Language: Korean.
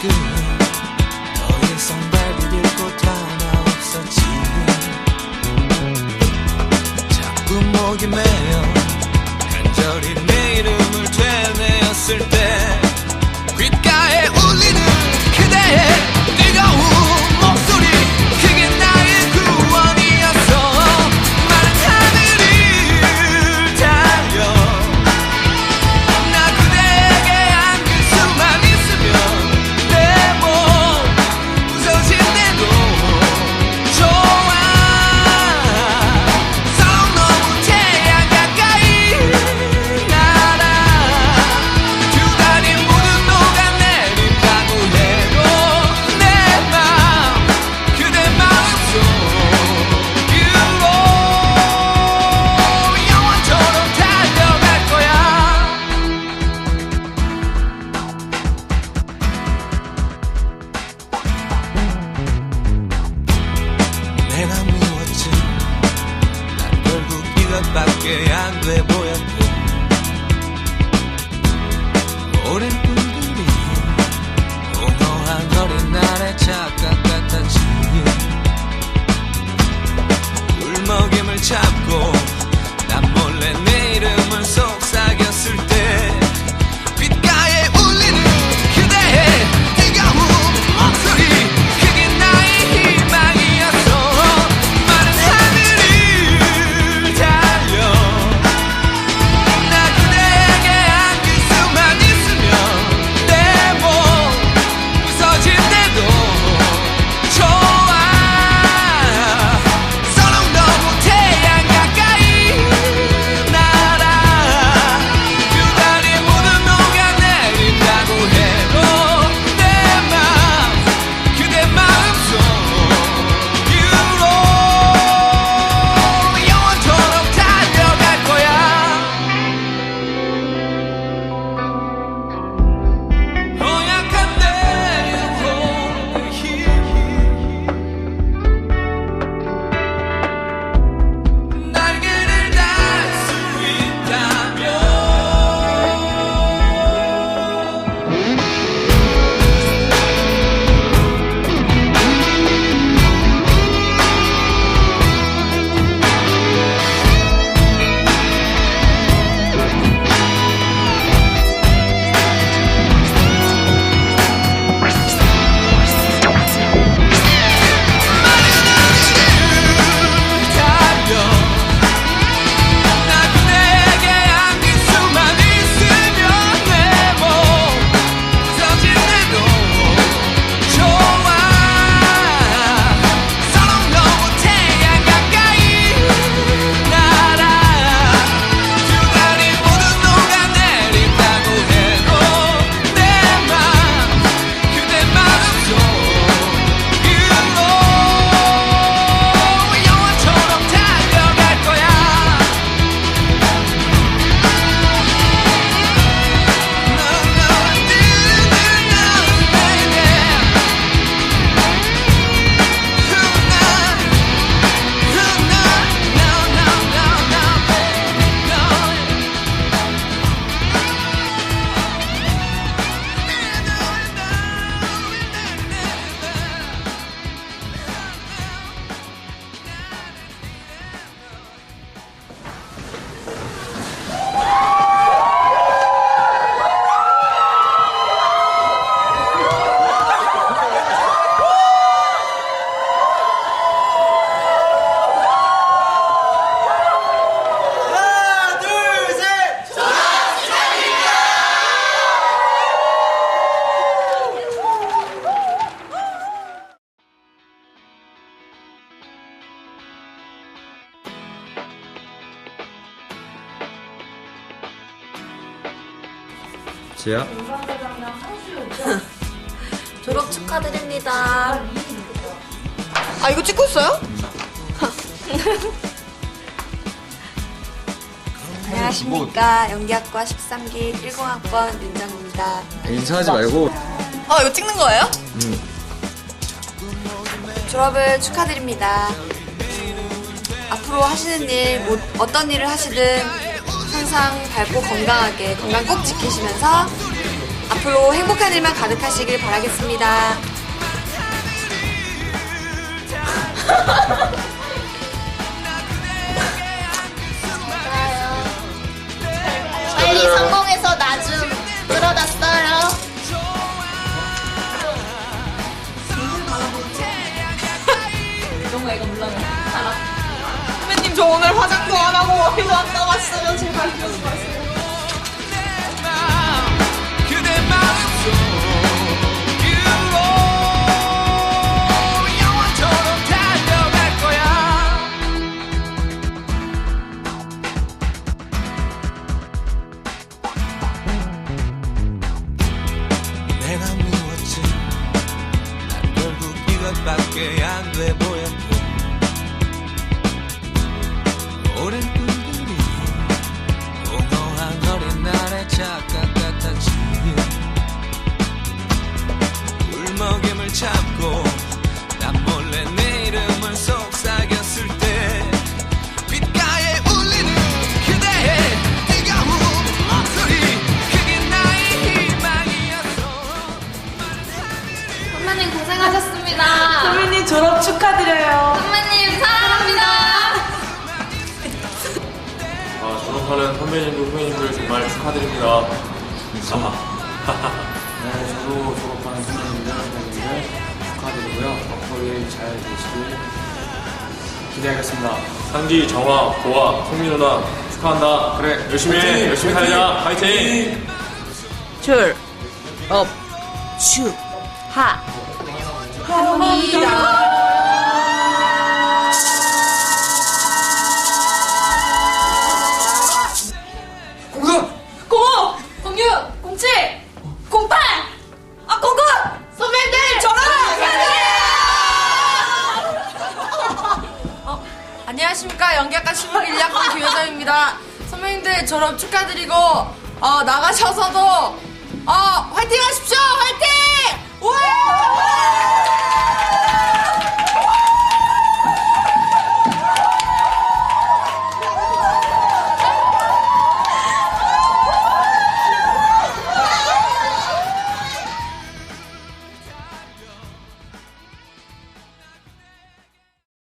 지금 더 이상 발디딜 곳 하나 없었지 자꾸 목이 메어 간절히 내 이름을 되뇌었을 때 그게 안 돼 보였고. 오랜 꿈들이 공허한 거리 날의 착각 같았지 울먹임을 잡고 지야 졸업 축하드립니다. 아 이거 찍고 있어요? 음. 안녕하십니까 연기학과 13기 10학번 윤정입니다. 인사하지 말고. 어 이거 찍는 거예요? 음. 졸업을 축하드립니다. 앞으로 하시는 일, 뭐, 어떤 일을 하시든 항상 밝고 건강하게 건강 꼭 지키시면서 앞으로 행복한 일만 가득하시길 바라겠습니다. 빨리 성공해서 나 좀 끌어다 써요. 너무 애가 올라가. 저 오늘 화장도 안 하고 어디서 왔다 왔어요. 제발 그러지 마세요. 축하드려요. 선배님 사랑합니다. 아, 졸업하는 선배님들, 후배님들 정말 축하드립니다. 아하. 네, 저도 졸업하는 선배님들, 선배님들 축하드리고요. 앞으로 일잘 되시길 기대하겠습니다. 상기, 정화, 보아, 송민 누나 축하한다. 그래, 열심히 해. 화이팅! 열심히! 살자. 파이팅! 줄, 업, 슈, 하. 합니다. 안녕하십니까 연기학과 신문인력학 김효정입니다. 선배님들 졸업 축하드리고 어, 나가셔서도 어, 화이팅 하십시오 화이팅! 우와!